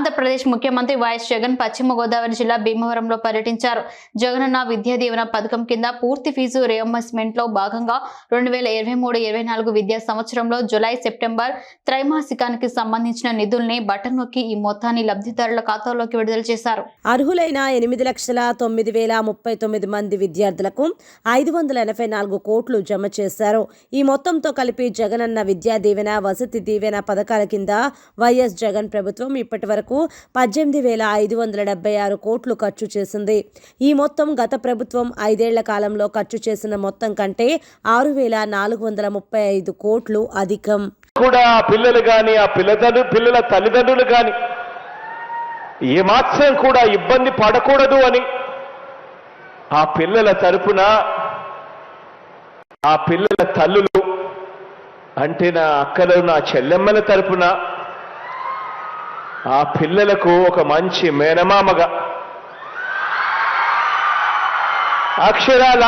ఆంధ్రప్రదేశ్ ముఖ్యమంత్రి వైఎస్ జగన్ పశ్చిమ గోదావరి జిల్లా భీమవరంలో పర్యటించారు. జగనన్న విద్యా దీవెన పథకం కింద పూర్తి ఫీజు రియంబర్స్మెంట్లో భాగంగా రెండు వేల ఇరవై మూడు ఇరవై నాలుగు విద్యా సంవత్సరంలో జులై సెప్టెంబర్ త్రైమాసికానికి సంబంధించిన నిధుల్ని బటన్ నొక్కి ఈ మొత్తాన్ని లబ్ధిదారుల ఖాతాలోకి విడుదల చేశారు. అర్హులైన ఎనిమిది లక్షల తొమ్మిది వేల ముప్పై తొమ్మిది మంది విద్యార్థులకు ఐదు వందల ఎనభై నాలుగు కోట్లు జమ చేశారు. ఈ మొత్తంతో కలిపి జగనన్న విద్యా దీవెన వసతి దీవెన పథకాల కింద వైఎస్ జగన్ ప్రభుత్వం ఇప్పటి వరకు పద్దెనిమిది వేల ఐదు వందల డెబ్బై ఆరు కోట్లు ఖర్చు చేసింది. ఈ మొత్తం గత ప్రభుత్వం ఐదేళ్ళ కాలంలో ఖర్చు చేసిన మొత్తం కంటే ఆరు వేల నాలుగు వందల ముప్పై ఐదు కోట్లు అధికం. కూడా ఆ పిల్లలు కానీ ఆ పిల్లలు పిల్లల తల్లిదండ్రులు కానీ ఏమాత్రం కూడా ఇబ్బంది పడకూడదు అని ఆ పిల్లల తరపున ఆ పిల్లల తల్లులు అంటే నా అక్కలు నా చెల్లెమ్మల తరపున ఆ పిల్లలకు ఒక మంచి మేనమామగా. అక్షరాల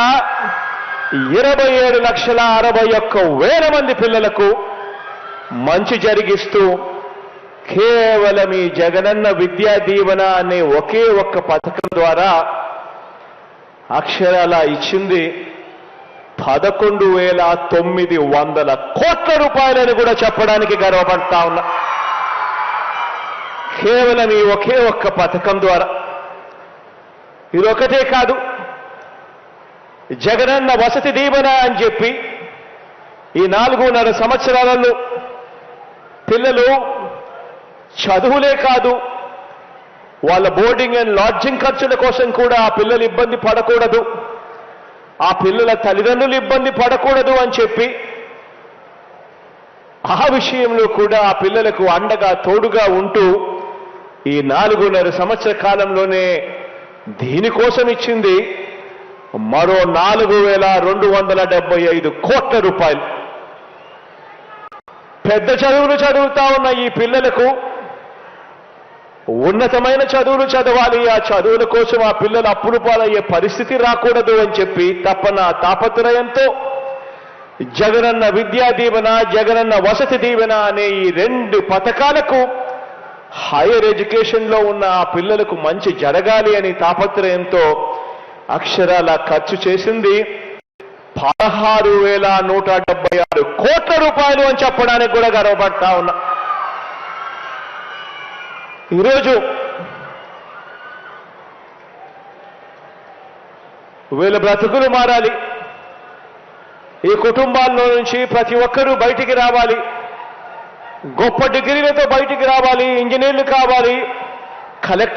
ఇరవై ఏడు లక్షల అరవై ఒక్క వేల మంది పిల్లలకు మంచి జరిగిస్తూ కేవలం ఈ జగనన్న విద్యా దీవెన అనే ఒకే ఒక్క పథకం ద్వారా అక్షరాల ఇచ్చింది పదకొండు వేల తొమ్మిది వందల కోట్ల రూపాయలని కూడా చెప్పడానికి గర్వపడతా ఉన్నా. కేవలం ఈ ఒకే ఒక్క పథకం ద్వారా. ఇది ఒకటే కాదు. జగనన్న వసతి దీవెన అని చెప్పి ఈ నాలుగున్నర సంవత్సరాలలో పిల్లలు చదువులే కాదు వాళ్ళ బోర్డింగ్ అండ్ లాడ్జింగ్ ఖర్చుల కోసం కూడా ఆ పిల్లలు ఇబ్బంది పడకూడదు. ఆ పిల్లల తల్లిదండ్రులు ఇబ్బంది పడకూడదు అని చెప్పి ఆ విషయంలో కూడా ఆ పిల్లలకు అండగా తోడుగా ఉంటూ ఈ నాలుగున్నర సంవత్సర కాలంలోనే దీనికోసం ఇచ్చింది మరో నాలుగు వేల రెండు వందల డెబ్బై ఐదు కోట్ల రూపాయలు. పెద్ద చదువులు చదువుతా ఉన్న ఈ పిల్లలకు ఉన్నతమైన చదువులు చదవాలి. ఆ చదువుల కోసం ఆ పిల్లలు అప్పులు పాలయ్యే పరిస్థితి రాకూడదు అని చెప్పి తప్పన తాపత్రయంతో జగనన్న విద్యా దీవెన జగనన్న వసతి దీవెన అనే ఈ రెండు పథకాలకు హైయర్ ఎడ్యుకేషన్లో ఉన్న ఆ పిల్లలకు మంచి జరగాలి అని తాపత్రయంతో అక్షరాల ఖర్చు చేసింది పదహారు వేల నూట డెబ్బై ఆరు కోట్ల రూపాయలు అని చెప్పడానికి కూడా గర్వపడతా ఉన్నా. ఈరోజు వీళ్ళ బ్రతుకులు మారాలి. ఈ కుటుంబాల్లో నుంచి ప్రతి ఒక్కరూ బయటికి రావాలి. గొప్ప డిగ్రీలతో బయటికి రావాలి ఇంజనీర్లు కావాలి. కలెక్టర్